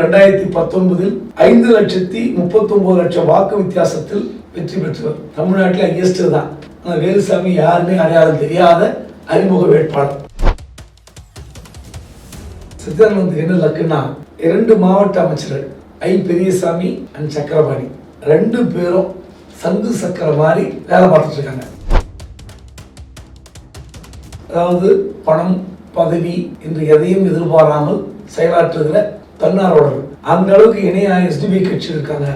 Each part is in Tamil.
ரெண்டாயிரத்தி பத்தொன்பதில் ஐந்து லட்சத்தி முப்பத்தி ஒன்பது லட்சம் வாக்கு வித்தியாசத்தில் வெற்றி பெற்றவர். தமிழ்நாட்டில் ஹையஸ்ட் தான். ஆனால் வேலுசாமி யாருமே அடையாளம் தெரியாத அறிமுக வேட்பாளர். சித்தானந்த் என்ன லக்குன்னா இரண்டு மாவட்ட அமைச்சர்கள் ஐ பெரியசாமி அண்ட் சக்கரபாணி. ரெண்டு பேரும் சங்கு சக்கர மாதிரி வேலை பார்த்துட்டு இருக்காங்க அதாவது பணம் பதவி என்று எதையும் எதிர்பாராமல் செயலாற்றுகிற தன்னார்வலர்கள் அந்த அளவுக்கு இணைய எஸ்டிபி கட்சி இருக்காங்க.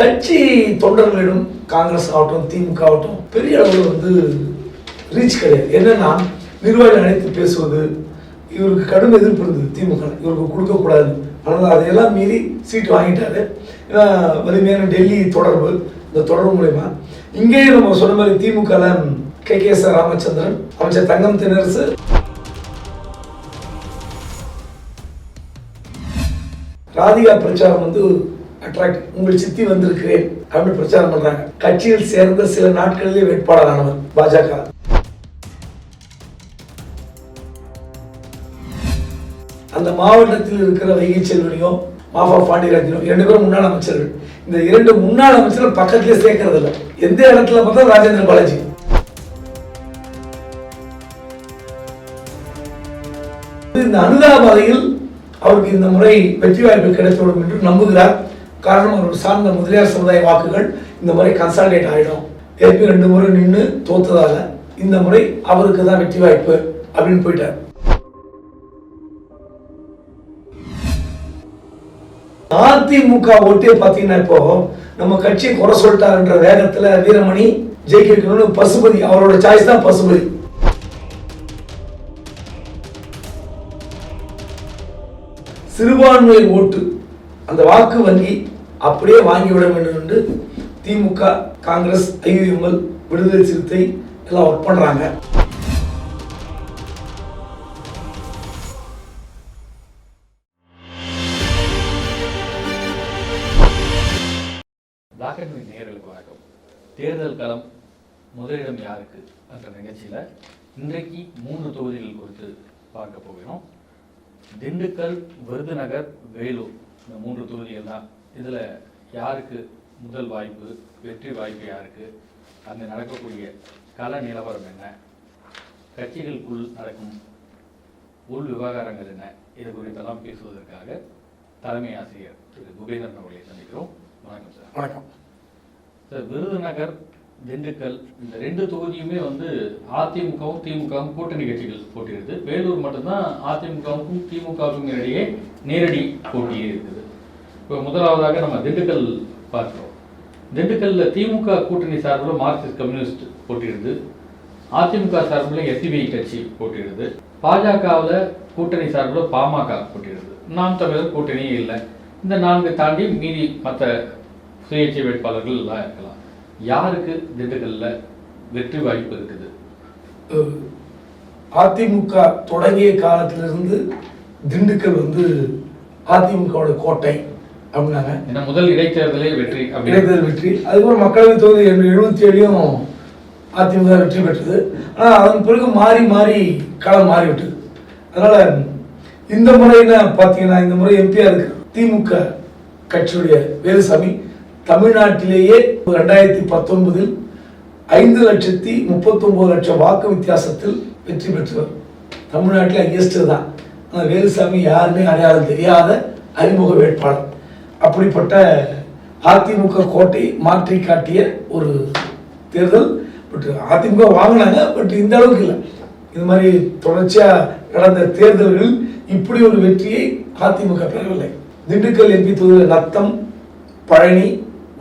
கட்சி தொண்டர்களிடம் காங்கிரஸ் ஆகட்டும் திமுக ஆகட்டும் பெரிய அளவில் வந்து ரீச் கிடையாது. என்னன்னா நிர்வாகிகள் அழைத்து பேசுவது இவருக்கு கடும் எதிர்ப்பு இருந்தது திமுக. இவருக்கு கொடுக்கக்கூடாது. ஆனால் அதையெல்லாம் மீறி சீட்டு வாங்கிட்டாரு. ஏன்னா வலிமையான டெல்லி தொடர்பு இந்த தொடர்பு மூலயமா. இங்கேயும் நம்ம சொன்ன மாதிரி DMK K. K. S Ramachandran அமைச்சர் தங்கம் தென்னரசு. ராதிகா பிரச்சாரம் வந்து அட்ராக்ட் உங்கள் சித்தி வந்திருக்கிறேன் அப்படின்னு பிரச்சாரம் பண்றாங்க. கட்சியில் சேர்ந்த சில நாட்களிலே வேட்பாளரானவர் பாஜக. அந்த மாவட்டத்தில் இருக்கிற வைகை செல்வனையும் மாஃபா பாண்டியராஜனும் இரண்டு பேரும் முன்னாள் அமைச்சர்கள். இந்த இரண்டு முன்னாள் அமைச்சர்கள் பக்கத்திலே சேர்க்கறது இல்லை எந்த இடத்துல பார்த்தா ராஜேந்திர பாலாஜி. இந்த அனுதாபாதையில் அவருக்கு இந்த முறை வெற்றி வாய்ப்பு கிடைத்துவிடும் என்று நம்புகிறார். காரணம் அவர் சார்ந்த முதலியார் சமுதாய வாக்குகள் இந்த முறை கன்சால்டேட் ஆயிடும். ஏற்கனவே ரெண்டு முறை நின்று தோத்ததால இந்த முறை அவருக்கு தான் வெற்றி வாய்ப்பு அப்படின்னு போயிட்டார். அதிமுக ஓட்டே பார்த்தீங்கன்னா இப்போ நம்ம கட்சியை குறை சொல்லிட்டாருன்ற வேகத்துல வீரமணி ஜெயிக்க வைக்கணும்னு பசுபதி அவரோட சாய்ஸ் தான் பசுபதி. சிறுபான்மை ஓட்டு அந்த வாக்கு வங்கி அப்படியே வாங்கிவிட வேண்டும் என்று திமுக காங்கிரஸ் ஐயுஎம்எல் விடுதலை சிறுத்தை எல்லாம் ஒர்க் பண்ணுறாங்க நேர்களுக்கு வணக்கம். தேர்தல் களம் முதலிடம் யாருக்கு? என்ற நிகழ்ச்சியில் இன்றைக்கு மூன்று தொகுதிகள் குறித்து பார்க்க போகிறோம். திண்டுக்கல் விருதுநகர் வேலூர் இந்த மூன்று தொகுதிகள் தான். இதில் யாருக்கு முதல் வாய்ப்பு வெற்றி வாய்ப்பு யாருக்கு? அங்கே நடக்கக்கூடிய கள நிலவரம் என்ன? கட்சிகளுக்குள் நடக்கும் உள் விவகாரங்கள் என்ன? இது குறித்தெல்லாம் பேசுவதற்காக தலைமை ஆசிரியர் திரு. குபேந்திரன் அவர்களை சந்திக்கிறோம். வணக்கம் சார். வணக்கம். சார் விருதுநகர் திண்டுக்கல் இந்த ரெண்டு தொகுதியுமே வந்து அதிமுகவும் திமுகவும் கூட்டணி கட்சிகள் போட்டியிருக்கு வேலூர் மட்டும்தான் அதிமுகவுக்கும் திமுகவுக்கும் இடையே நேரடி போட்டியே இருக்குது. இப்போ முதலாவதாக நம்ம திண்டுக்கல் பார்க்குறோம். திண்டுக்கல்ல திமுக கூட்டணி சார்பில் மார்க்சிஸ்ட் கம்யூனிஸ்ட் போட்டியிடுது. அதிமுக சார்பில் எஸ்பிஐ கட்சி போட்டியிடுது. பாஜகவில் கூட்டணி சார்பில் பாமக போட்டியிடுது. நாம் தமிழர் கூட்டணியே இல்லை. இந்த நான்கு தாண்டி மீதி மற்ற சுயேட்சை வேட்பாளர்கள் எல்லாம் இருக்கலாம். யாருக்கு திண்டுக்கல்ல வெற்றி வாய்ப்பு இருக்குது? அதிமுக தொடங்கிய காலத்திலிருந்து திண்டுக்கல் வந்து அதிமுகவோட கோட்டை அப்படின்னாங்க. ஏன்னா முதல் இடைத்தேர்தலே வெற்றி இடைத்தேர்தல் வெற்றி. அதுக்கப்புறம் மக்களவை தொகுதி எழுபத்தி ஏழையும் அதிமுக வெற்றி பெற்றது. ஆனால் அதன் பிறகு மாறி மாறி களம் மாறிவிட்டது. அதனால இந்த முறை என்ன பார்த்தீங்கன்னா இந்த முறை எம்பியா இருக்கு திமுக கட்சியுடைய வேலுசாமி தமிழ்நாட்டிலேயே ரெண்டாயிரத்தி பத்தொன்பதில் ஐந்து லட்சத்தி முப்பத்தொம்போது லட்சம் வாக்கு வித்தியாசத்தில் வெற்றி பெற்றவர். தமிழ்நாட்டில் ஹையஸ்ட் தான். ஆனால் வேலுசாமி யாருமே அடையாளம் தெரியாத அறிமுக வேட்பாளர். அப்படிப்பட்ட அதிமுக கோட்டை மாற்றி காட்டிய ஒரு தேர்தல் பட் அதிமுக வாங்கினாங்க பட் இந்த அளவுக்கு இல்லை. இது மாதிரி தொடர்ச்சியாக நடந்த தேர்தல்களில் இப்படி ஒரு வெற்றியை அதிமுக பெறவில்லை. திண்டுக்கல் எம்பி தொகுதியில் நத்தம் பழனி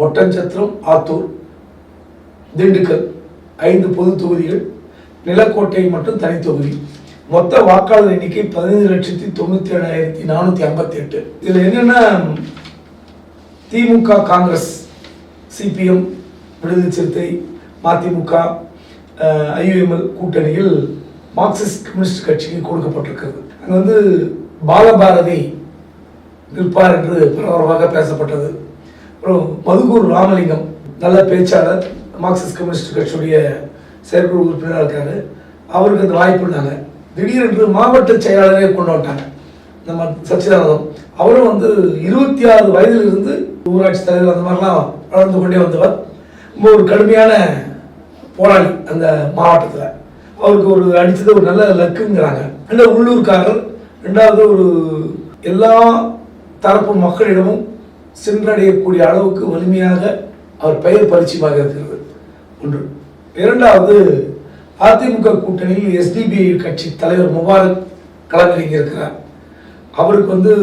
ஒட்டன்சத்திரம் ஆத்தூர் திண்டுக்கல் ஐந்து பொது தொகுதிகள் நிலக்கோட்டை மற்றும் தனித்தொகுதி மொத்த வாக்காளர் எண்ணிக்கை பதினைந்து லட்சத்தி தொண்ணூற்றி ஏழாயிரத்தி நானூற்றி ஐம்பத்தி எட்டு இதில் என்னென்னா திமுக காங்கிரஸ் சிபிஎம் விடுதலை சிறுத்தை மதிமுக ஐயுஎம்எல் கூட்டணியில் மார்க்சிஸ்ட் கம்யூனிஸ்ட் கட்சிக்கு கொடுக்கப்பட்டிருக்கிறது. அங்கே வந்து பாலபாரதி நிற்பார் என்று பரபரப்பாக பேசப்பட்டது. அப்புறம் மதுக்கூர் ராமலிங்கம் நல்ல பேச்சாளர் மார்க்சிஸ்ட் கம்யூனிஸ்ட் கட்சியுடைய செயற்குழு உறுப்பினராக இருக்காரு. அவருக்கு அந்த வாய்ப்பு இருந்தாங்க. திடீரென்று மாவட்ட செயலாளரே கொண்டு வந்துட்டாங்க நம்ம சச்சிதானந்தம். அவரும் வந்து இருபத்தி ஆறு வயதிலிருந்து ஊராட்சி தலைவர் அந்த மாதிரிலாம் வளர்ந்து கொண்டே வந்தவர். ரொம்ப ஒரு கடுமையான போராளி அந்த மாவட்டத்தில். அவருக்கு ஒரு அடித்தது ஒரு நல்ல லக்குங்கிறாங்க. நல்ல உள்ளூர்காரர். ரெண்டாவது ஒரு எல்லா தரப்பு மக்களிடமும் சென்றடையக்கூடிய அளவுக்கு வலிமையாக அவர் பெயர் பரிச்சயமாக இருக்கிறது ஒன்று. இரண்டாவது அதிமுக கூட்டணியில் எஸ்டிபிஐ கட்சி தலைவர் முபாரக் களமிறங்கி இருக்கிறார். அவருக்கு வந்து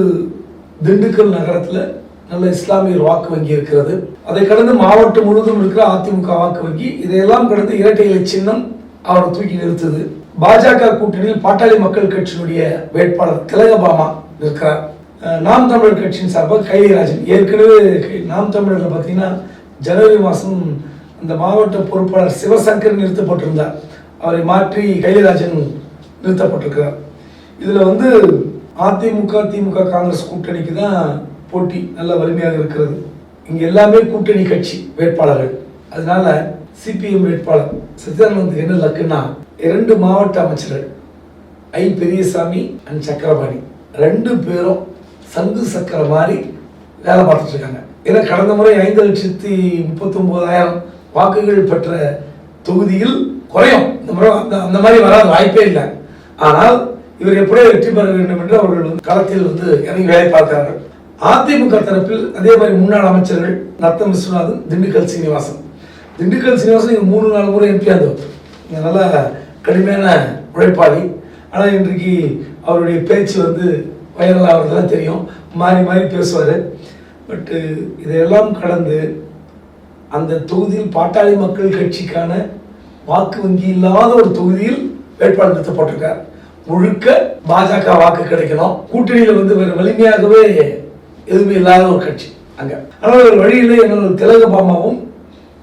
திண்டுக்கல் நகரத்தில் நல்ல இஸ்லாமியர் வாக்கு வங்கி இருக்கிறது. அதை கடந்து மாவட்டம் முழுவதும் இருக்கிற அதிமுக வாக்கு வங்கி இதையெல்லாம் கடந்து இரட்டை இலை சின்னம் அவரை தூக்கி நிறுத்துது. பாஜக கூட்டணியில் பாட்டாளி மக்கள் கட்சியினுடைய வேட்பாளர் திலகபாமா இருக்கிறார் நாம் தமிழர் கட்சியின் சார்பாக கைலிராஜன். ஏற்கனவே கை- நாம் தமிழர்ல பார்த்தீங்கன்னா ஜனவரி மாதம் அந்த மாவட்ட பொறுப்பாளர் சிவசங்கர் நிறுத்தப்பட்டிருந்தார். அவரை மாற்றி கைலிராஜன் நிறுத்தப்பட்டிருக்கிறார். இதில் வந்து அதிமுக திமுக காங்கிரஸ் கூட்டணிக்கு தான் போட்டி நல்ல வலிமையாக இருக்கிறது. இங்கே எல்லாமே கூட்டணி கட்சி வேட்பாளர்கள். அதனால சிபிஎம் வேட்பாளர் சித்தானந்துக்கு என்ன லக்குன்னா இரண்டு மாவட்ட அமைச்சர்கள் ஐ பெரியசாமி அண்ட் சக்கரபாணி. ரெண்டு பேரும் சங்கு சக்கர மாதிரி வேலை பார்த்துட்ருக்காங்க ஏன்னா கடந்த முறை ஐந்து லட்சத்தி முப்பத்தொம்போதாயிரம் வாக்குகள் பெற்ற தொகுதியில் குறையும். இந்த முறை அந்த அந்த மாதிரி வராத வாய்ப்பே இல்லை. ஆனால் இவர் எப்படியோ வெற்றி பெற வேண்டும் என்று அவர்கள் வந்து களத்தில் வந்து இறங்கி வேலை பார்க்கிறார்கள். அதிமுக தரப்பில் அதே மாதிரி முன்னாள் அமைச்சர்கள் நத்தம் விஸ்வநாதன் திண்டுக்கல் சீனிவாசன். திண்டுக்கல் சீனிவாசன் இங்கே மூணு நாலு முறை எம்பி ஆந்தவர் நல்ல கடுமையான உழைப்பாளி. ஆனால் இன்றைக்கு அவருடைய பேச்சு வந்து வைரல் ஆகிறதுலாம் தெரியும். மாறி மாறி பேசுவார். பட்டு இதையெல்லாம் கடந்து அந்த தொகுதியில் பாட்டாளி மக்கள் கட்சிக்கான வாக்கு வங்கி இல்லாத ஒரு தொகுதியில் வேட்பாளர் நிறுத்தப்பட்டிருக்கார். முழுக்க பாஜக வாக்கு கிடைக்கணும். கூட்டணியில் வந்து வேறு வலிமையாகவே எதுவுமே இல்லாத ஒரு கட்சி அங்கே. ஆனால் ஒரு வழியில் என்னோட திலகபாமாவும்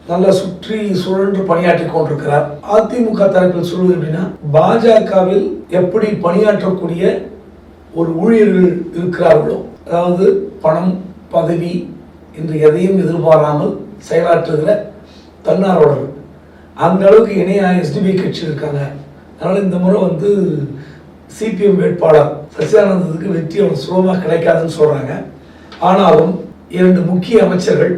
நல்லா சுற்றி சுழன்று பணியாற்றி கொண்டிருக்கிறார். அதிமுக தரப்பில் சொல்வது எப்படின்னா பாஜகவில் எப்படி பணியாற்றக்கூடிய ஒரு ஊழியர்கள் இருக்கிறார்களோ அதாவது பணம் பதவி என்று எதையும் எதிர்பாராமல் செயலாற்றுகிற தன்னார்வலர்கள் அந்த அளவுக்கு இணையாக எஸ்டிபி கட்சி இருக்காங்க. அதனால் இந்த முறை வந்து சிபிஎம் வேட்பாளர் சசியானந்தத்துக்கு வெற்றி அவ்வளவு சுலபமாக கிடைக்காதுன்னு சொல்கிறாங்க ஆனாலும் இரண்டு முக்கிய அமைச்சர்கள்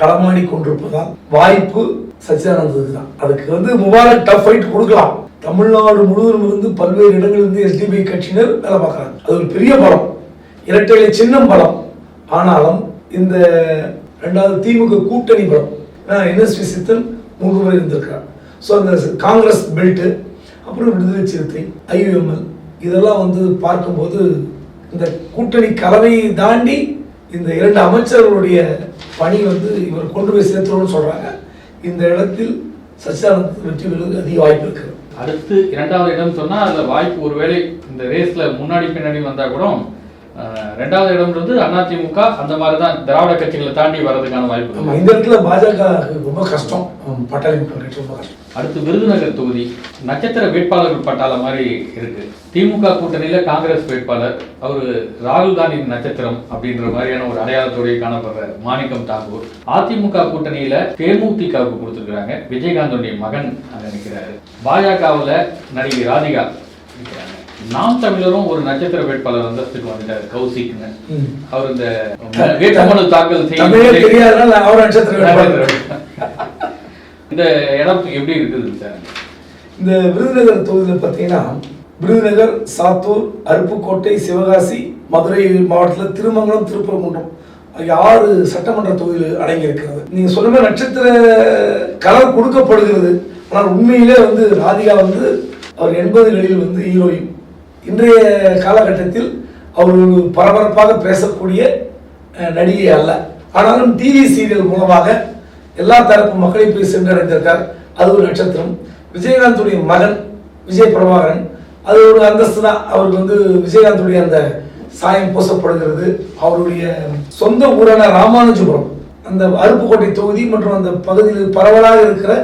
களமாடி கொண்டிருப்பதால் வாய்ப்பு சச்சிதானந்தத்துக்கு தான். அதுக்கு வந்து முபாரக் டஃப் ஃபைட் கொடுக்கலாம். தமிழ்நாடு முழுவதும் இருந்து பல்வேறு இடங்களிலிருந்து எஸ்டிபிஐ கட்சியினர் வேலை பார்க்குறாங்க. அது ஒரு பெரிய பலம். இரட்டை சின்னம் பலம். ஆனாலும் இந்த ரெண்டாவது திமுக கூட்டணி பலம். என்எஸ்பி சித்தன் மூன்று பேர் இருந்திருக்கிறார். ஸோ அந்த காங்கிரஸ் பெல்ட்டு அப்புறம் விடுதலை சிறுத்தை ஐயுஎம்எல் இதெல்லாம் வந்து பார்க்கும்போது இந்த கூட்டணி கலவையை தாண்டி இந்த இரண்டு அமைச்சர்களுடைய பணி வந்து இவர் கொண்டு போய் சேர்த்துருவோம்னு சொல்கிறாங்க இந்த இடத்தில் சச்சிதானந்த் வெற்றி பெறுவதற்கு அதிக வாய்ப்பு இருக்குது அடுத்து இரண்டாவது இடம் சொன்னா அதில் வாய்ப்பு ஒருவேளை இந்த ரேஸ்ல முன்னாடி பின்னாடி வந்தா கூட அஹ், ரெண்டாவது இடம்ன்றது அதிமுக அந்த மாதிரி தான் திராவிட கட்சிகளை தாண்டி வர்றதுக்கான வாய்ப்பு இந்த இடத்துல பாஜக ரொம்ப கஷ்டம். பட்டாளி ரொம்ப கஷ்டம். அடுத்து விருதுநகர் தொகுதி. நட்சத்திர வேட்பாளர்கள் பட்டாளம் மாதிரி இருக்கு. திமுக கூட்டணியில காங்கிரஸ் வேட்பாளர் அவரு ராகுல் காந்தி நட்சத்திரம் அப்படின்ற மாதிரியான ஒரு அடையாளத்தோடய காணப்படுற மாணிக்கம் தாக்கூர் அதிமுக கூட்டணியில தேமுதிகவுக்கு கொடுத்துருக்காங்க விஜயகாந்தோடைய மகன் அங்க நிற்கிறாரு பாஜகவுல நடிகை ராதிகா நிற்கிறாங்க நாம் தமிழரும் ஒரு நட்சத்திர வேட்பாளர் அந்தஸ்துக்கு வந்துட்டாரு கௌசிக்னு. அவர் இந்த வேட்புமனு தாக்கல் அவர் நட்சத்திர வேட்பாளர். இந்த இடம் எப்படி இருக்குது சார்? இந்த விருதுநகர் தொகுதியில் பார்த்தீங்கன்னா விருதுநகர் சாத்தூர் அருப்புக்கோட்டை சிவகாசி மதுரை மாவட்டத்தில் திருமங்கலம் திருப்பரங்குன்றம் ஆகிய ஆறு சட்டமன்ற தொகுதியில் அடங்கியிருக்கிறது. நீங்கள் சொன்ன நட்சத்திர கலர் கொடுக்கப்படுகிறது. ஆனால் உண்மையிலே வந்து ராதிகா வந்து அவர் எண்பதுகளில் வந்து ஹீரோயின். இன்றைய காலகட்டத்தில் அவர் ஒரு பரபரப்பாக பேசக்கூடிய நடிகை அல்ல. ஆனாலும் டிவி சீரியல் மூலமாக எல்லா தரப்பு மக்களையும் போய் சென்றடைந்திருக்கார். அது ஒரு நட்சத்திரம். விஜயகாந்துடைய மகன் விஜய் பிரபாகரன் அது ஒரு அந்தஸ்து தான் அவருக்கு வந்து விஜயகாந்துடைய அந்த சாயம் பூசப்படுகிறது. அவருடைய சொந்த ஊரான ராமானுஜபுரம் அந்த அருப்புக்கோட்டை தொகுதி மற்றும் அந்த பகுதியில் பரவலாக இருக்கிற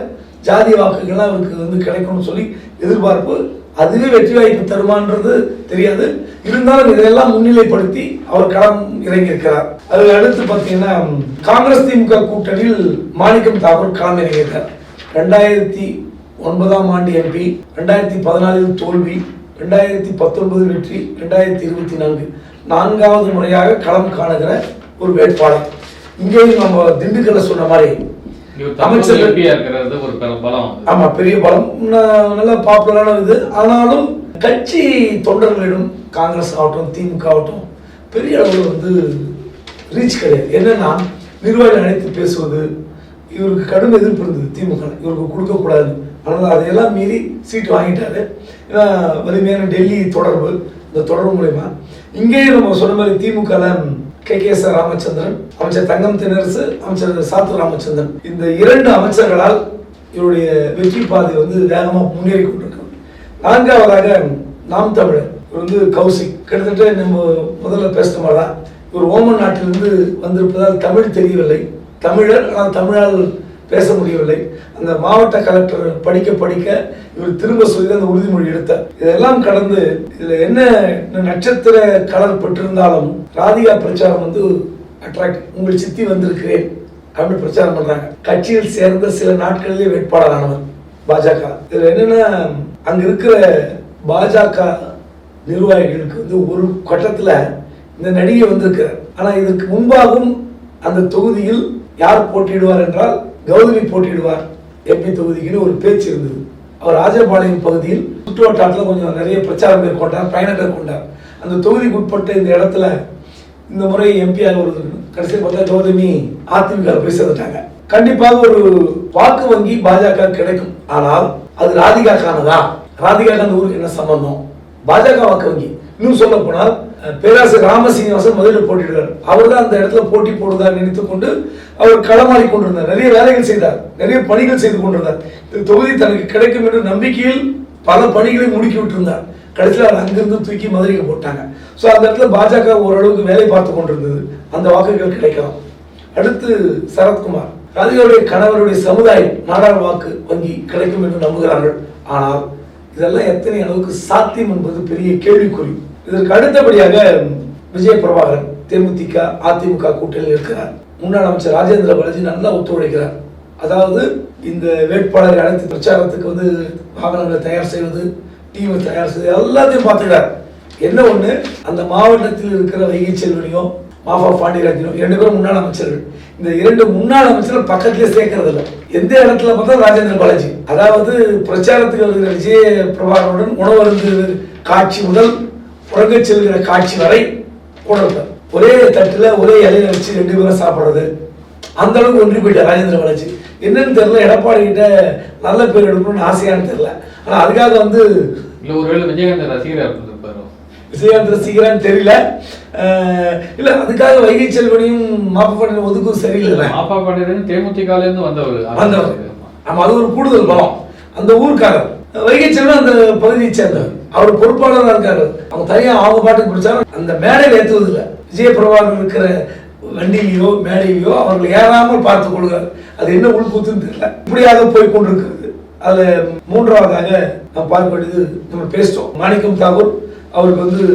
ஜாதி வாக்குகள்லாம் அவருக்கு வந்து கிடைக்கும்னு சொல்லி எதிர்பார்ப்பு அதுவே வெற்றி வாய்ப்பு தருமான்றது தெரியாது. இருந்தாலும் இதையெல்லாம் முன்னிலைப்படுத்தி அவர் களம் இறங்கியிருக்கிறார். அதில் அடுத்து பார்த்தீங்கன்னா காங்கிரஸ் திமுக கூட்டணியில் மாணிக்கம் தாக்கூர் களம் இறங்கியிருக்கார். ரெண்டாயிரத்தி ஒன்பதாம் ஆண்டு எம்பி ரெண்டாயிரத்தி பதினாலில் தோல்வி ரெண்டாயிரத்தி பத்தொன்பது வெற்றி ரெண்டாயிரத்தி இருபத்தி நான்கு. நான்காவது முறையாக களம் காணுகிற ஒரு வேட்பாளர். இங்கேயும் நம்ம திண்டுக்கல்ல சொன்ன மாதிரி எம்பியா இருக்கிறது? ஒரு பலம். ஆமா பெரிய பலம். நல்ல பாப்புலரான இது ஆனாலும் கட்சி தொண்டர்களிடம் காங்கிரஸ் ஆகட்டும் திமுக ஆகட்டும் பெரிய அளவில் வந்து ரீச் கிடையாது. என்னன்னா நிர்வாகிகள் அழைத்து பேசுவது இவருக்கு கடும் எதிர்ப்பு இருந்தது திமுக. இவருக்கு கொடுக்கக்கூடாது. ஆனால் அதையெல்லாம் மீறி சீட்டு வாங்கிட்டாரு. ஏன்னா வலிமையான டெல்லி தொடர்பு இந்த தொடர்பு மூலயமா. இங்கேயும் நம்ம சொன்ன மாதிரி DMK K. K. S. Ramachandran அமைச்சர் தங்கம் தென்னரசு அமைச்சர் சாத்து ராமச்சந்திரன். இந்த இரண்டு அமைச்சர்களால் இவருடைய வெற்றி பாதை வந்து வேகமாக முன்னேறி கொண்டிருக்கிறது. நான்காவதாக நாம் தமிழர். இவர் வந்து கௌசிக். கிட்டத்தட்ட நம்ம முதல்ல பேசின மாதிரி தான் இவர் ஓமன் நாட்டிலிருந்து வந்திருப்பதால் தமிழ் தெரியவில்லை. தமிழர் ஆனால் தமிழால் பேச முடியவில்லை. அந்த மாவட்ட கலெக்டர் படிக்க படிக்க இவர் திரும்ப சொல்லி அந்த உறுதிமொழி எடுத்தார். இதெல்லாம் கடந்து இதுல என்ன நட்சத்திர கலர் பெற்றிருந்தாலும் ராதிகா பிரச்சாரம் வந்து அட்ராக்ட் உங்கள் சித்தி வந்திருக்கிறேன் அப்படின்னு பிரச்சாரம் பண்றாங்க. கட்சியில் சேர்ந்த சில நாட்களிலே வேட்பாளரானவர் பாஜக. இதுல என்னன்னா அங்க இருக்கிற பாஜக நிர்வாகிகளுக்கு வந்து ஒரு கட்டத்துல இந்த நடிகை வந்திருக்கிறார். ஆனா இதற்கு முன்பாகவும் அந்த தொகுதியில் யார் போட்டியிடுவார் என்றால் கௌதமி போட்டியிடுவார். எம்பி தொகுதிக்குன்னு ஒரு பேச்சு இருந்தது. அவர் ராஜபாளையம் பகுதியில் சுற்றுவட்டாரத்தில் கொஞ்சம் நிறைய பிரச்சாரம் மேற்கொண்டார் பயணம் மேற்கொண்டார். அந்த தொகுதிக்கு உட்பட்ட இந்த இடத்துல இந்த முறை எம்பியாக ஒரு கடைசியில் பார்த்தா கௌதமி அதிமுக போய் சேர்ந்துட்டாங்க. கண்டிப்பாக ஒரு வாக்கு வங்கி பாஜக கிடைக்கும். ஆனால் அது ராதிகாக்கானதா? ராதிகாக்கு அந்த ஊருக்கு என்ன சம்பந்தம்? பாஜக வாக்கு வங்கி. இன்னும் சொல்ல போனால் பேராசர் ராமசீனிவாசன் முதலில் போட்டிடுறார் அவர் தான் அந்த இடத்துல போட்டி போடுவதாக நினைத்து கொண்டு அவர் களமாறி கொண்டிருந்தார். நிறைய வேலைகள் செய்தார். நிறைய பணிகள் செய்து கொண்டிருந்தார். இந்த தொகுதி தனக்கு கிடைக்கும் என்ற நம்பிக்கையில் பல பணிகளை முடுக்கி விட்டிருந்தார். கடைசியில் அவர் அங்கிருந்து தூக்கி மதுரைக்கு போட்டாங்க. ஸோ அந்த இடத்துல பாஜக ஓரளவுக்கு வேலை பார்த்து கொண்டிருந்தது. அந்த வாக்குகள் கிடைக்கலாம். அடுத்து சரத்குமார். ராதிகாவுடைய கணவருடைய சமுதாயம் நாடார் வாக்கு வங்கி கிடைக்கும் என்று நம்புகிறார்கள். ஆனால் இதெல்லாம் எத்தனை அளவுக்கு சாத்தியம் என்பது பெரிய கேள்விக்குறி. இதற்கு அடுத்தபடியாக விஜய பிரபாகரன் தேமுதிக அதிமுக கூட்டணியில் இருக்கிறார். முன்னாள் அமைச்சர் ராஜேந்திர பாலாஜி நல்லா ஒத்துழைக்கிறார். அதாவது இந்த வேட்பாளரை அனைத்து பிரச்சாரத்துக்கு வந்து வாகனங்களை தயார் செய்வது டீமை தயார் செய்வது எல்லாத்தையும் பார்த்துக்கிறார். என்ன ஒண்ணு? அந்த மாவட்டத்தில் இருக்கிற வைகை செல்வனையும் மாஃபா பாண்டியராஜனும் இரண்டு பேரும் முன்னாள் அமைச்சர்கள். இந்த இரண்டு முன்னாள் அமைச்சர்கள் பக்கத்திலே சேர்க்கறது இல்லை எந்த இடத்துல பார்த்தா ராஜேந்திர பாலாஜி. அதாவது பிரச்சாரத்துக்கு வருகிற விஜய பிரபாகரனுடன் உணவருந்து காட்சி முதல் உறங்கச் செல்கிற காட்சி வரை இருப்பார். ஒரே தட்டுல ஒரே இலையில வச்சு ரெண்டு பேரும் சாப்பிடுறது. அந்த அளவுக்கு ஒன்றி போயிட்டார் ராஜேந்திர பாலாஜி. என்னன்னு தெரியல எடப்பாடி கிட்ட நல்ல பேர் எடுக்கணும்னு ஆசையான்னு தெரியல. ஆனா அதுக்காக வந்து இல்ல ஒருவேளை விஜயகாந்த் ரசிகரா இருந்திருப்பாரோ விஜயகாந்த் ரசிகரான்னு தெரியல. இல்ல அதுக்காக வைகை செல்வனையும் மாப்பப்பண்ணியும் ஒதுக்கும் சரியில்லை மாப்பா பாண்டியன் தேமுதிகல இருந்து வந்தவர். வந்தவர். ஆமா அது ஒரு கூடுதல் பலம். அந்த ஊர்க்காரர். வைகை செல்வன் அந்த பகுதியை சேர்ந்தவர். அவர் பொறுப்பாளராக இருக்காரு. அவங்க தனியாக அவங்க பாட்டுக்கு பிடிச்சாலும் அந்த மேடையில் ஏற்றுவது இல்லை விஜய பிரபாகரன் இருக்கிற வண்டியிலையோ மேடையிலையோ அவர்கள் ஏறாமல் பார்த்துக் கொள்கிறார். அது என்ன உள்கூத்துன்னு தெரியல. இப்படியாக போய் கொண்டிருக்கிறது. அதில் மூன்றாவதாக நாம் பார்க்க வேண்டியது நம்ம பேசிட்டோம் மாணிக்கம் தாகூர் அவருக்கு வந்து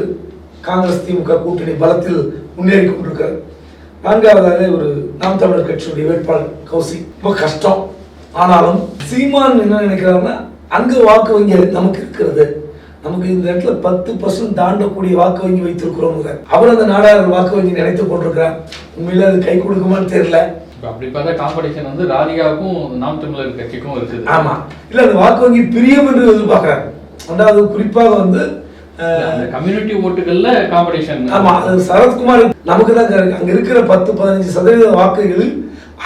காங்கிரஸ் திமுக கூட்டணி பலத்தில் முன்னேறி கொண்டிருக்கார் நான்காவதாக ஒரு நாம் தமிழர் கட்சியுடைய வேட்பாளர் கௌசி ரொம்ப கஷ்டம். ஆனாலும் சீமான் என்ன நினைக்கிறாருன்னா அங்கு வாக்கு வங்கி நமக்கு இருக்கிறது. நமக்கு இந்த இடத்துல பத்து பர்சன்ட் தாண்டக்கூடிய வாக்கு வங்கி வைத்திருக்கிறோம் அவர் அந்த நாடாளர் வாக்கு வங்கி நினைத்துக் கொண்டிருக்கிறார். உண்மையில அது கை கொடுக்குமான்னு தெரியல. அப்படி பார்த்தா காம்படிஷன் வந்து ராதிகாவுக்கும் நாம் தமிழர் கட்சிக்கும் இருக்குது. ஆமா. இல்ல அந்த வாக்கு வங்கி பிரியம் என்று எதிர்பார்க்கிறார். அதாவது குறிப்பாக வந்து கம்யூனிட்டி ஓட்டுகள்ல காம்படிஷன் ஆமா சரத்குமார் நமக்கு தான். அங்க இருக்கிற பத்து பதினஞ்சு சதவீத வாக்குகளில்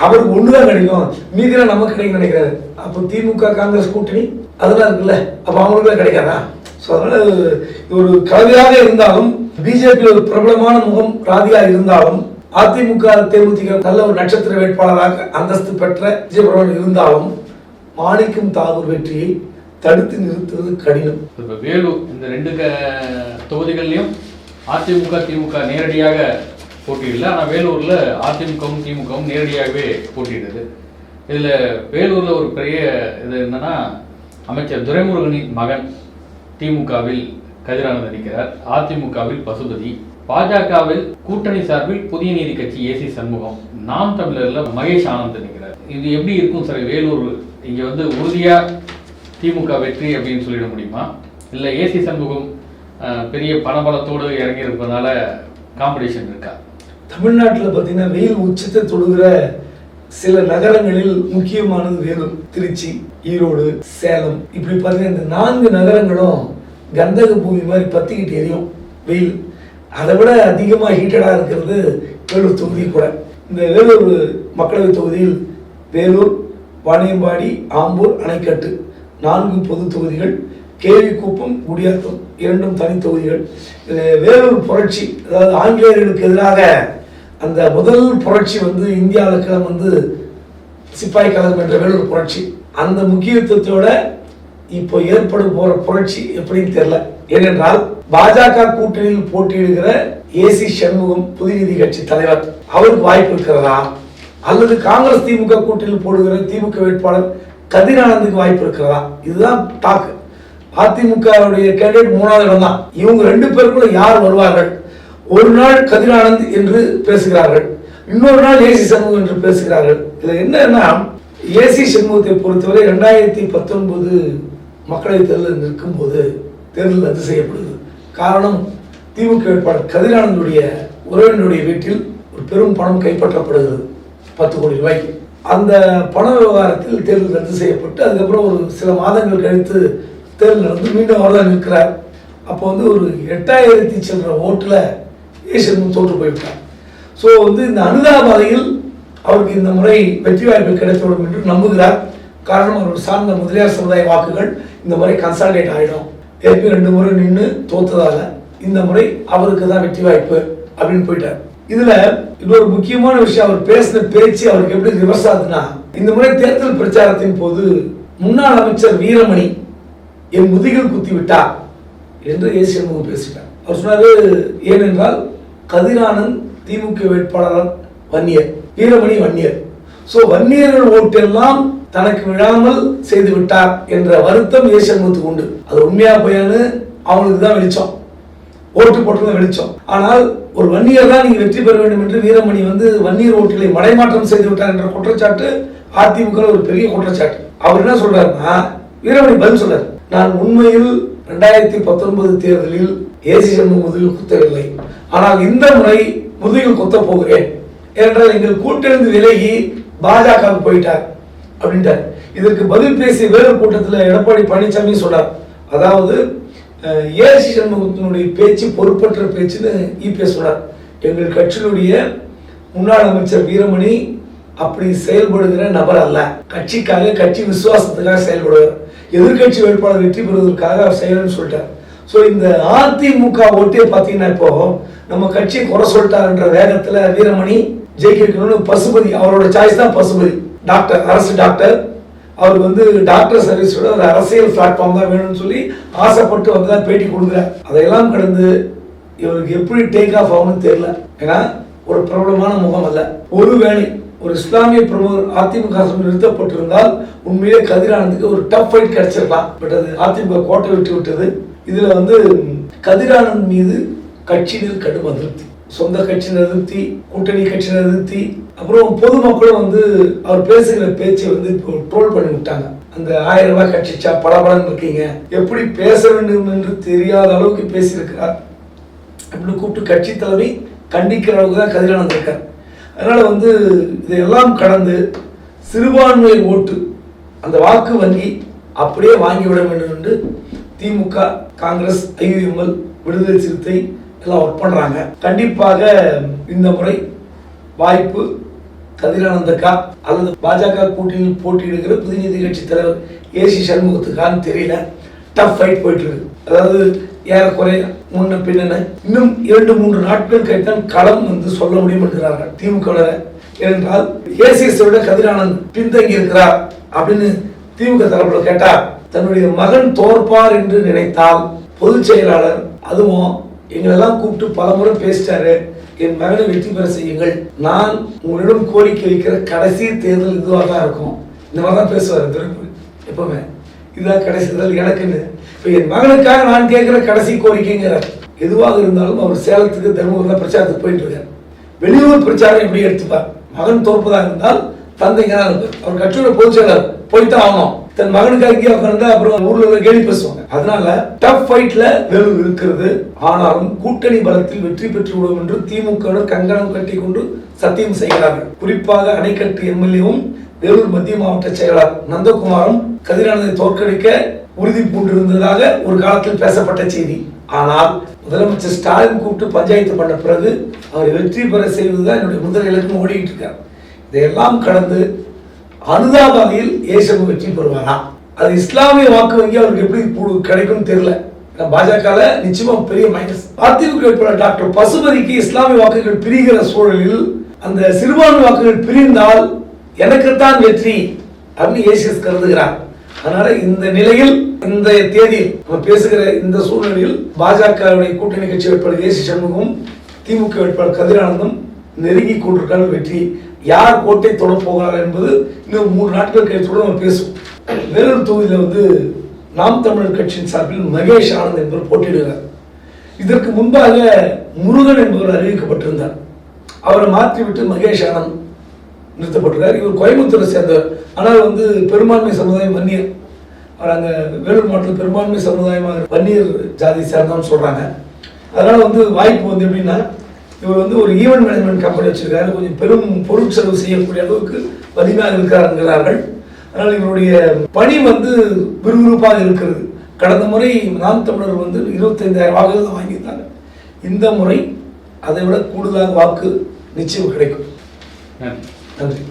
அவருக்கு ஒண்ணுதான் கிடைக்கும். மீதிலாம் நமக்கு கிடைக்கும் நினைக்கிறாரு. அப்போ திமுக காங்கிரஸ் கூட்டணி அதெல்லாம் இருக்குல்ல. அப்ப அவங்களுக்கு கிடைக்காதா? ஸோ அதனால ஒரு கலவையாக இருந்தாலும் பிஜேபி ஒரு பிரபலமான முகம் ராதிகா இருந்தாலும் அதிமுக தேமுதிக நல்ல ஒரு நட்சத்திர வேட்பாளராக அந்தஸ்து பெற்ற விஜயபிரபன் இருந்தாலும் மாணிக்கம் தாகூர் வெற்றியை தடுத்து நிறுத்துவது கடினம். இப்போ வேலூர் இந்த ரெண்டு க- தொகுதிகள்லையும் அதிமுக திமுக நேரடியாக போட்டியிடல. ஆனால் வேலூரில் அதிமுகவும் திமுகவும் நேரடியாகவே போட்டியிடுது. இதில் வேலூரில் ஒரு பெரிய இது என்னன்னா அமைச்சர் துரைமுருகனின் மகன் திமுகவில் கதிரானந்த் நிற்கிறார் அதிமுகவில் பசுபதி. பாஜகவில் கூட்டணி சார்பில் புதிய நீதி கட்சி ஏசி சண்முகம். நாம் தமிழர்ல மகேஷ் ஆனந்த் நிற்கிறார் இது எப்படி இருக்கும் சார்? வேலூர் இங்க வந்து உறுதியா திமுக வெற்றி அப்படின்னு சொல்லிட முடியுமா? இல்ல ஏசி சண்முகம் பெரிய பணபலத்தோடு இறங்கி இருப்பதனால காம்படிஷன் இருக்கா? தமிழ்நாட்டில் பார்த்தீங்கன்னா வெயில் உச்சத்தை தொடுகிற சில நகரங்களில் முக்கியமானது வேலூர் திருச்சி. ஈரோடு சேலம் இப்படி பார்த்தீங்கன்னா இந்த நான்கு நகரங்களும் கந்தக பூமி மாதிரி பத்திக்கிட்டு எரியும். வெயில். அதை விட அதிகமாக ஹீட்டடாக இருக்கிறது வேலூர் தொகுதி கூட. இந்த வேலூர் மக்களவை தொகுதியில் வேலூர் வாணியம்பாடி ஆம்பூர் அணைக்கட்டு நான்கு பொது தொகுதிகள் கேவிக்குப்பம் குடியாத்தம் இரண்டும் தனி தொகுதிகள். வேலூர் புரட்சி அதாவது ஆங்கிலேயர்களுக்கு எதிராக அந்த முதல் புரட்சி வந்து இந்தியாவில் கிளம்ப வந்து சிப்பாய் கழகம் என்ற வேலூர் புரட்சி. அந்த முக்கியத்துவத்தோட இப்போ ஏற்பட போற புரட்சி எப்படின்னு தெரியல. ஏனென்றால் பாஜக கூட்டணியில் போட்டியிடுகிற ஏசி சண்முகம் புதுநீதி கட்சி தலைவர் அவருக்கு வாய்ப்பு இருக்கிறதா? அல்லது காங்கிரஸ் திமுக கூட்டணியில் போடுகிற திமுக வேட்பாளர் கதிரானந்துக்கு வாய்ப்பு இருக்கிறதா? இதுதான் டாக்கு அதிமுகவுடைய கேண்டிடேட் மூணாவது இடம் தான். இவங்க ரெண்டு பேருக்குள்ள யார் வருவார்கள்? ஒரு நாள் கதிரானந்த் என்று பேசுகிறார்கள். இன்னொரு நாள் ஏசி சண்முகம் என்று பேசுகிறார்கள். இதுல என்னன்னா ஏசி சண்முகத்தை பொறுத்தவரை ரெண்டாயிரத்தி பத்தொன்பது மக்களவைத் தேர்தலில் நிற்கும் போது தேர்தல் ரத்து செய்யப்படுது. காரணம் திமுக வேட்பாளர் கதிரானந்துடைய உறவினருடைய வீட்டில் ஒரு பெரும் பணம் கைப்பற்றப்படுகிறது. பத்து கோடி ரூபாய்க்கு அந்த பண விவகாரத்தில் தேர்தல் ரத்து செய்யப்பட்டு அதுக்கப்புறம் ஒரு சில மாதங்கள் கழித்து தேர்தல் நடந்து மீண்டும் அவர் தான் நிற்கிறார். அப்போ வந்து ஒரு எட்டாயிரத்தி சில்லற ஓட்டில் ஏசன் தோற்று போய்விட்டார். ஸோ வந்து இந்த அனுதாபாதையில் அவருக்கு இந்த முறை வெற்றி வாய்ப்பு கிடைத்துவிடும் என்று நம்புகிறார். காரணம் அவர் சார்ந்த முதலியார் சமுதாய வாக்குகள் இந்த முறை கன்சால்டேட் ஆகிடும் ஏற்கனவே ரெண்டு முறை நின்று தோத்ததால இந்த முறை அவருக்கு தான் வெற்றி வாய்ப்பு அப்படின்னு போயிட்டார். இதுல இன்னொரு முக்கியமான விஷயம் அவர் பேசின பேச்சு அவருக்கு எப்படி ரிவர்ஸ் ஆகுதுன்னா இந்த முறை தேர்தல் பிரச்சாரத்தின் போது முன்னாள் அமைச்சர் வீரமணி என் முதுகில் குத்தி விட்டா என்று ஏசி சண்முகம் பேசிட்டார். அவர் சொன்னாரு ஏனென்றால் கதிரானந்த் திமுக வேட்பாளர் வன்னியர். வீரமணி வன்னியர். ஸோ வன்னியர்கள் ஓட்டெல்லாம் தனக்கு விழாமல் செய்து விட்டார் என்ற வருத்தம் ஏசி உண்டு. அது உண்மையா போயான்னு அவனுக்கு தான் வெளிச்சம். ஓட்டு போட்டது வெளிச்சம். ஆனால் ஒரு வன்னியர் தான் நீங்கள் வெற்றி பெற வேண்டும் என்று வீரமணி வந்து வன்னியர் ஓட்டுகளை மடைமாற்றம் செய்து விட்டார் என்ற குற்றச்சாட்டு அதிமுக ஒரு பெரிய குற்றச்சாட்டு. அவர் என்ன சொல்றாருன்னா வீரமணி பதில் சொல்றாரு. நான் உண்மையில் ரெண்டாயிரத்தி பத்தொன்பது தேர்தலில் ஏசி சண்முக முதுகில் குத்தவில்லை. ஆனால் இந்த முறை முதுகில் குத்த போகிறேன். ஏனென்றால் எங்கள் கூட்டிலிருந்து விலகி பாஜகவுக்கு போயிட்டார் அப்படின்ட்டார் இதற்கு பதில் பேசிய வேறு கூட்டத்தில் எடப்பாடி பழனிசாமி சொன்னார். அதாவது ஏசி சண்முகத்தினுடைய பேச்சு பொறுப்பற்ற பேச்சுன்னு இபிஎஸ் சொன்னார். எங்கள் கட்சியினுடைய முன்னாள் அமைச்சர் வீரமணி அப்படி செயல்படுகிற நபர் அல்ல. கட்சிக்காக கட்சி விசுவாசத்துக்காக செயல்படுவார். எதிர்க்கட்சி வேட்பாளர் வெற்றி பெறுவதற்காக அவர் செய்யணும்னு சொல்லிட்டார். ஸோ இந்த அதிமுக ஓட்டே பார்த்தீங்கன்னா இப்போ நம்ம கட்சியை குறை சொல்லிட்டாருன்ற வேகத்தில் வீரமணி ஜெயிக்கணும்னு பசுபதி அவரோட சாய்ஸ் தான் பசுபதி. டாக்டர் அரசு டாக்டர் அவர் வந்து டாக்டர் சர்வீஸோட ஒரு அரசியல் பிளாட்ஃபார்ம் தான் வேணும்னு சொல்லி ஆசைப்பட்டு வந்து தான் பேட்டி கொடுக்குறார். அதையெல்லாம் கடந்து இவருக்கு எப்படி டேக் ஆஃப் ஆகும்னு தெரியல. ஏன்னா ஒரு பிரபலமான முகம் அல்ல. ஒருவேளை ஒரு இஸ்லாமிய பிரமுகர் அதிமுக நிறுத்தப்பட்டிருந்தால் உண்மையிலே கதிரானந்துக்கு ஒரு டஃப் ஃபைட் கிடைச்சிருக்கலாம். பட் அது அதிமுக கோட்டை விட்டு விட்டது. இதில் வந்து கதிரானந்த் மீது கட்சியில் கடும் அதிருப்தி. சொந்த கட்சி அதிருப்தி கூட்டணி கட்சி நிறுத்தி அப்புறம் பொதுமக்களும் வந்து அவர் பேசுகிற பேச்சை வந்து இப்போ ட்ரோல் பண்ணி விட்டாங்க. அந்த ஆயிரம் ரூபாய் கட்சிச்சா பலபலன்னு இருக்கீங்க. எப்படி பேச வேண்டும் என்று தெரியாத அளவுக்கு பேசியிருக்கிறார். அப்படின்னு கூப்பிட்டு கட்சி தலைமை கண்டிக்கிற அளவுக்கு தான் கதிரானந்த் இருக்கார் அதனால் வந்து இதையெல்லாம் கடந்து சிறுபான்மை ஓட்டு அந்த வாக்கு வங்கி அப்படியே வாங்கிவிட வேண்டும் என்று திமுக காங்கிரஸ் ஐயுஎம்எல் விடுதலை சிறுத்தை எல்லாம் ஒர்க் பண்ணுறாங்க கண்டிப்பாக இந்த முறை வாய்ப்பு கதிரானந்தக்கா அல்லது பாஜக கூட்டணியில் போட்டியிடுகிற பிரதிநிதி கட்சி தலைவர் ஏசி சண்முகத்துக்கான்னு தெரியல. டஃப் ஃபைட் போயிட்டு இருக்கு அதாவது ஏறக்குறைய முன்ன பின்னனு இன்னும் இரண்டு மூன்று நாட்கள் கழித்தான் களம் வந்து சொல்ல முடியும் என்கிறார்கள். திமுக ஏனென்றால் ஏசிஎஸ் விட கதிரானந்த் பின்தங்கி இருக்கிறார் அப்படின்னு திமுக தரப்புல கேட்டா தன்னுடைய மகன் தோற்பார் என்று நினைத்தால் பொதுச் செயலாளர் அதுவும் எங்களெல்லாம் கூப்பிட்டு பலமுறை பேசிட்டாரு. என் மகனை வெற்றி பெற செய்யுங்கள். நான் உங்களிடம் கோரிக்கை வைக்கிற கடைசி தேர்தல் இதுவாக தான் இருக்கும். இந்த மாதிரி தான் பேசுவார் திரும்ப எப்பவுமே. இதுதான் கடைசி தேர்தல். எனக்குன்னு இப்போ என் மகனுக்காக நான் கேட்குற கடைசி கோரிக்கைங்கிறார் எதுவாக இருந்தாலும் அவர் சேலத்துக்கு தருமபுரியில் பிரச்சாரத்துக்கு போயிட்டு இருக்கார். வெளியூர் பிரச்சாரம் எப்படி எடுத்துப்பார்? மகன் தோற்பதாக இருந்தால் தந்தைங்க தான் இருப்பார். அவர் கட்சியோட பொதுச் செயலர் போய்தான் ஆகணும். தன் மகனுக்காக இங்கே உட்கார்ந்தா அப்புறம் ஊர்ல உள்ள கேள்வி பேசுவாங்க. அதனால டஃப் ஃபைட்ல வேலூர் இருக்கிறது ஆனாலும் கூட்டணி பலத்தில் வெற்றி பெற்று விடும் என்று திமுக கங்கணம் கட்டி கொண்டு சத்தியம் செய்கிறார்கள். குறிப்பாக அணைக்கட்டு எம்எல்ஏவும் வேலூர் மத்திய மாவட்ட செயலாளர் நந்தகுமாரும் கதிரானதை தோற்கடிக்க உறுதி பூண்டிருந்ததாக ஒரு காலத்தில் பேசப்பட்ட செய்தி. ஆனால் முதலமைச்சர் ஸ்டாலின் கூப்பிட்டு பஞ்சாயத்து பண்ண பிறகு அவரை வெற்றி பெற செய்வதுதான் என்னுடைய முதல் இலக்கு ஓடிக்கிட்டு இருக்கார். இதையெல்லாம் கடந்து அனுதாபாதியில் ஏசு வெற்றி பெறுவாரா? அது இஸ்லாமிய வாக்கு வங்கி அவருக்கு எப்படி கிடைக்கும் தெரியல. பாஜக நிச்சயமா பெரிய மைனஸ் அதிமுக வேட்பாளர் டாக்டர் பசுபதிக்கு இஸ்லாமிய வாக்குகள் பிரிகிற சூழலில் அந்த சிறுபான்மை வாக்குகள் பிரிந்தால் எனக்குத்தான் வெற்றி அப்படின்னு ஏசிஎஸ் கருதுகிறார். அதனால இந்த நிலையில் இந்த தேதியில் நம்ம பேசுகிற இந்த சூழ்நிலையில் பாஜகவுடைய கூட்டணி கட்சி வேட்பாளர் ஏசி சண்முகம் திமுக வேட்பாளர் கதிரானந்தம் நெருங்கி கொண்டிருக்கார்கள் வெற்றி. யார் கோட்டை தொடப் போகிறார் என்பது இன்னும் மூணு நாட்கள் கழித்து நம்ம பேசுவோம் வேலூர் தொகுதியில் வந்து நாம் தமிழர் கட்சியின் சார்பில் மகேஷ் ஆனந்த் என்பவர் போட்டியிடுகிறார். இதற்கு முன்பாக முருகன் என்பவர் அறிவிக்கப்பட்டிருந்தார். அவரை மாற்றிவிட்டு மகேஷ் ஆனந்த் நிறுத்தப்பட்டிருக்கார். இவர் கோயம்புத்தூரை சேர்ந்தவர். ஆனால் வந்து பெரும்பான்மை சமுதாயம் வன்னியர். அவர் அங்கே வேலூர் மாவட்டத்தில் பெரும்பான்மை சமுதாயமாக வன்னியர் ஜாதி சேர்ந்தான்னு சொல்கிறாங்க அதனால் வந்து வாய்ப்பு வந்து எப்படின்னா இவர் வந்து ஒரு ஈவென்ட் மேனேஜ்மெண்ட் கம்பெனி வச்சிருக்காரு. கொஞ்சம் பெரும் பொருட்செலவு செய்யக்கூடிய அளவுக்கு வலிமையாக இருக்கிறார் என்கிறார்கள் அதனால் இவருடைய பணி வந்து விறுவிறுப்பாக இருக்கிறது. கடந்த முறை நாம் தமிழர் வந்து இருபத்தைந்தாயிரம் வாக்குகள் தான் வாங்கியிருந்தாங்க. இந்த முறை அதை விட கூடுதலாக வாக்கு நிச்சயம் கிடைக்கும். நன்றி. நன்றி.